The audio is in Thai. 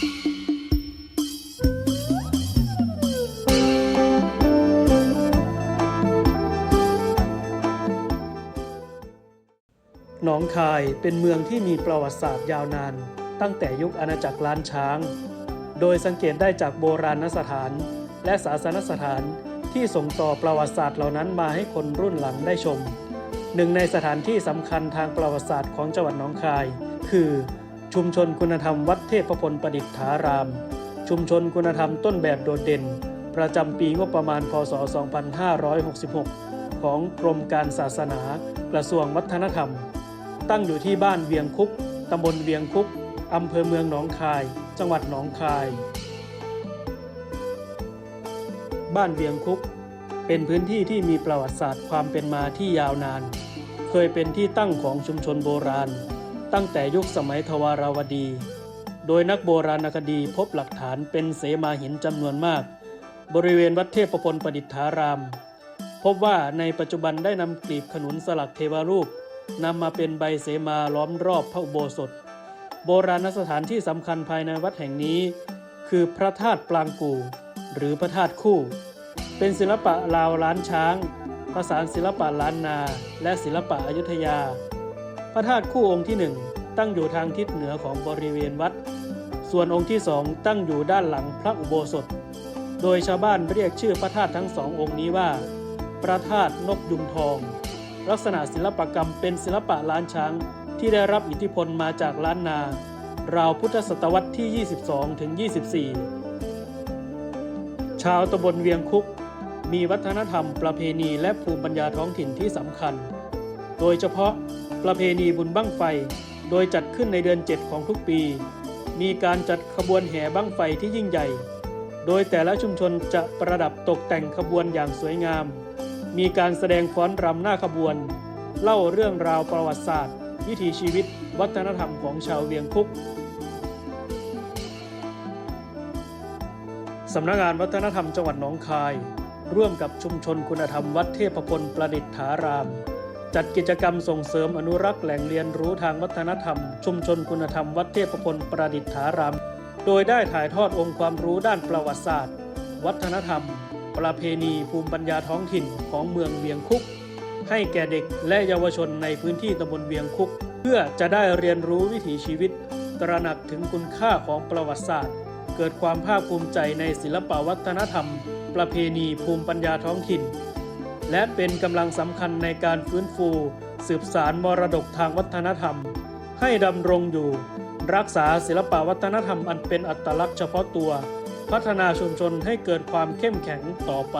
หนองคายเป็นเมืองที่มีประวัติศาสตร์ยาวนาน ตั้งแต่ยุคอาณาจักรล้านช้าง โดยสังเกตได้จากโบราณสถาน และศาสนสถานที่ส่งต่อประวัติศาสตร์เหล่านั้นมาให้คนรุ่นหลังได้ชม หนึ่งในสถานที่สำคัญทางประวัติศาสตร์ของจังหวัดหนองคาย คือ ชุมชนคุณธรรมวัดเทพพลประดิษฐาราม ชุมชนคุณธรรมต้นแบบโดดเด่น ประจำปีงบประมาณพศ 2566 ของกรมการศาสนากระทรวงวัฒนธรรม ตั้งอยู่ที่บ้านเวียงคุกตำบลเวียงคุกอำเภอเมืองหนองคาย จังหวัดหนองคาย บ้านเวียงคุก เป็นพื้นที่ที่มีประวัติศาสตร์ความเป็นมาที่ยาวนาน เคยเป็นที่ตั้งของชุมชนโบราณ ตั้งแต่ยุคสมัยทวาราวดี โดยนักโบราณคดีพบหลักฐานเป็นเสมาหินจำนวนมาก บริเวณวัดเทพพลประดิษฐาราม พบว่าในปัจจุบันได้นำกลีบขนุนสลักเทวรูปนำมาเป็นใบเสมาล้อมรอบพระอุโบสถ โบราณสถานที่สำคัญภายในวัดแห่งนี้ คือพระธาตุปลางกู่ หรือพระธาตุคู่ เป็นศิลปะลาวล้านช้างผสานศิลปะล้านนา และศิลปะอยุธยา พระธาตุคู่องค์ที่หนึ่งตั้งอยู่ทางทิศเหนือของบริเวณวัด ส่วนองค์ที่สองตั้งอยู่ด้านหลังพระอุโบสถ โดยชาวบ้านเรียกชื่อพระธาตุทั้งสององค์นี้ว่า พระธาตุนกยุงทอง ลักษณะศิลปกรรมเป็นศิลปะล้านช้างที่ได้รับอิทธิพลมาจากล้านนา ราวพุทธศตวรรษที่ 22 ถึง 24 ชาวตำบลเวียงคุก มีวัฒนธรรมประเพณีและภูมิปัญญาท้องถิ่นที่สำคัญ โดยเฉพาะประเพณีบุญบั้งไฟ โดยจัดขึ้นในเดือน 7 ของทุกปี มีการจัดขบวนแห่บั้งไฟที่ยิ่งใหญ่ โดยแต่ละชุมชนจะประดับตกแต่งขบวนอย่างสวยงาม มีการแสดงฟ้อนรำหน้าขบวน เล่าเรื่องราวประวัติศาสตร์ วิถีชีวิต วัฒนธรรมของชาวเวียงคุกสำนักงานวัฒนธรรมจังหวัดหนองคาย ร่วมกับชุมชนคุณธรรมวัดเทพพลประดิษฐาราม จัดกิจกรรมส่งเสริมอนุรักษ์แหล่งเรียนรู้ทางวัฒนธรรม ชุมชนคุณธรรมวัดเทพพลประดิษฐาราม โดยได้ถ่ายทอดองค์ความรู้ด้านประวัติศาสตร์ วัฒนธรรม ประเพณีภูมิปัญญาท้องถิ่นของเมืองเวียงคุก ให้แก่เด็กและเยาวชนในพื้นที่ตำบลเวียงคุก เพื่อจะได้เรียนรู้วิถีชีวิต ตระหนักถึงคุณค่าของประวัติศาสตร์ เกิดความภาคภูมิใจในศิลปวัฒนธรรม ประเพณีภูมิปัญญาท้องถิ่น และเป็นกำลังสำคัญในการฟื้นฟู สืบสารมรดกทางวัฒนธรรม ให้ดำรงอยู่ รักษาศิลปวัฒนธรรมอันเป็นอัตลักษณ์เฉพาะตัว พัฒนาชุมชนให้เกิดความเข้มแข็งต่อไป